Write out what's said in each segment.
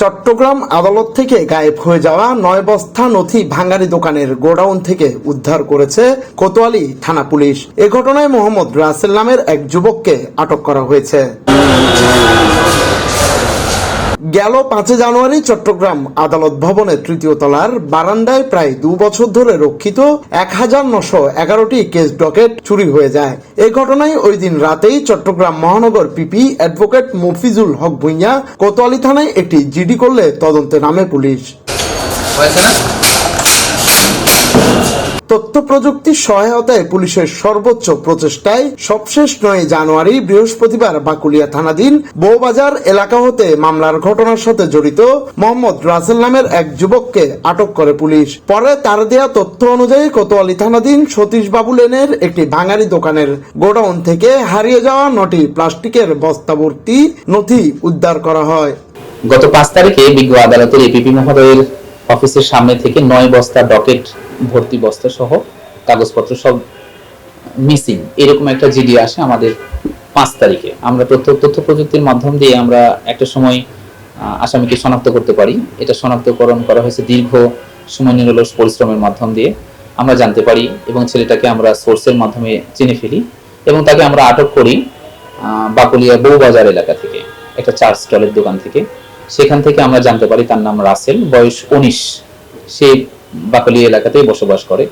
চট্টগ্রাম আদালত থেকে গায়েব হয়ে যাওয়া নয় বস্তা নথি ভাঙ্গারি দোকানের গোডাউন থেকে উদ্ধার করেছে কোতোয়ালি থানা পুলিশ। এ ঘটনায় মোহাম্মদ রাসেল নামের এক যুবককে আটক করা হয়েছে। গেল পাঁচে জানুয়ারি চট্টগ্রাম আদালত ভবনে তৃতীয় তলার বারান্দায় প্রায় দু বছর ধরে রক্ষিত এক হাজার নশো এগারোটি কেস ডকেট চুরি হয়ে যায়। এ ঘটনায় ওই দিন রাতেই চট্টগ্রাম মহানগর P P advocate Mafizul Haque Bhuiyan Kotwali থানায় একটি জিডি করলে তদন্তে নামে পুলিশ। তথ্য প্রযুক্তির সহায়তায় পুলিশের সর্বোচ্চ প্রচেষ্টায় সবশেষ নয় জানুয়ারি, বৃহস্পতিবার বাকুলিয়া থানাধীন বউবাজার এলাকা হতে মামলার ঘটনার সাথে জড়িত মোহাম্মদ রাসেল নামের এক যুবককে আটক করে পুলিশ। পরে তার দেয়া তথ্য অনুযায়ী কোতোয়ালি থানাধীন সতীশ বাবু লেনের একটি ভাঙারি দোকানের গোডাউন থেকে হারিয়ে যাওয়া নটি প্লাস্টিকের বস্তাভর্তি নথি উদ্ধার করা হয়। গত পাঁচ তারিখে বিজ্ঞ আদালতের এপিপি মহোদয়ের অফিসের সামনে থেকে নয় বস্তা ডকেট ভর্তি বস্তা সহ, কাগজপত্র সব মিসিং এরকম একটা জিডি আসে আমাদের পাঁচ তারিখে। আমরা তথ্য তথ্য প্রযুক্তির মাধ্যম দিয়ে আমরা একটা সময় আসামিকে শনাক্ত করতে পারি। এটা শনাক্তকরণ করা হয়েছে দীর্ঘ সময় নিরলস পরিশ্রমের মাধ্যম দিয়ে। আমরা জানতে পারি এবং ছেলেটাকে আমরা সোর্সের মাধ্যমে চিনে ফেলি এবং তাকে আমরা আটক করি বাকুলিয়া বউবাজার এলাকা থেকে, একটা চার স্টলের দোকান থেকে। সেখান থেকে আমরা জানতে পারি তার নাম রাসেল, বয়স উনিশ। সে বাকুলিয়া এলাকাতেই বসবাস করে।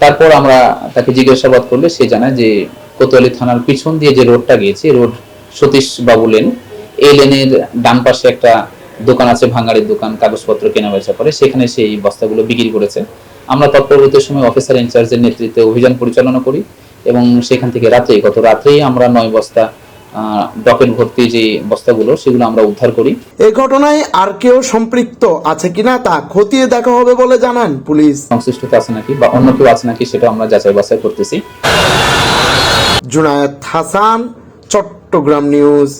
তারপর আমরা তাকে জিজ্ঞাসাবাদ করলে সে জানায় যে কোতোয়ালি থানার পিছন দিয়ে যে রোডটা গিয়েছে, রোড সতীশ বাবু লেন, এই লেনের ডান পাশে একটা দোকান আছে ভাঙাড়ির দোকান, কাগজপত্র কেনা বেচা করে। সেখানে সেই বস্তাগুলো বিক্রি করেছে। আমরা তৎপরবর্তী সময় অফিসার ইনচার্জের নেতৃত্বে অভিযান পরিচালনা করি এবং সেখান থেকে রাতেই গত রাতেই আমরা নয় বস্তা ডকেট ভর্তি যে বস্তাগুলো সেগুলো আমরা উদ্ধার করি। এই ঘটনায় আর কেউ সম্পৃক্ত আছে কিনা তা খতিয়ে দেখা হবে বলে জানান পুলিশ। সংশ্লিষ্টতা আছে নাকি বা অন্য কেউ আছে নাকি সেটা আমরা যাচাই বাছাই করতেছি। জুনায়েদ হাসান চট্টগ্রাম নিউজ।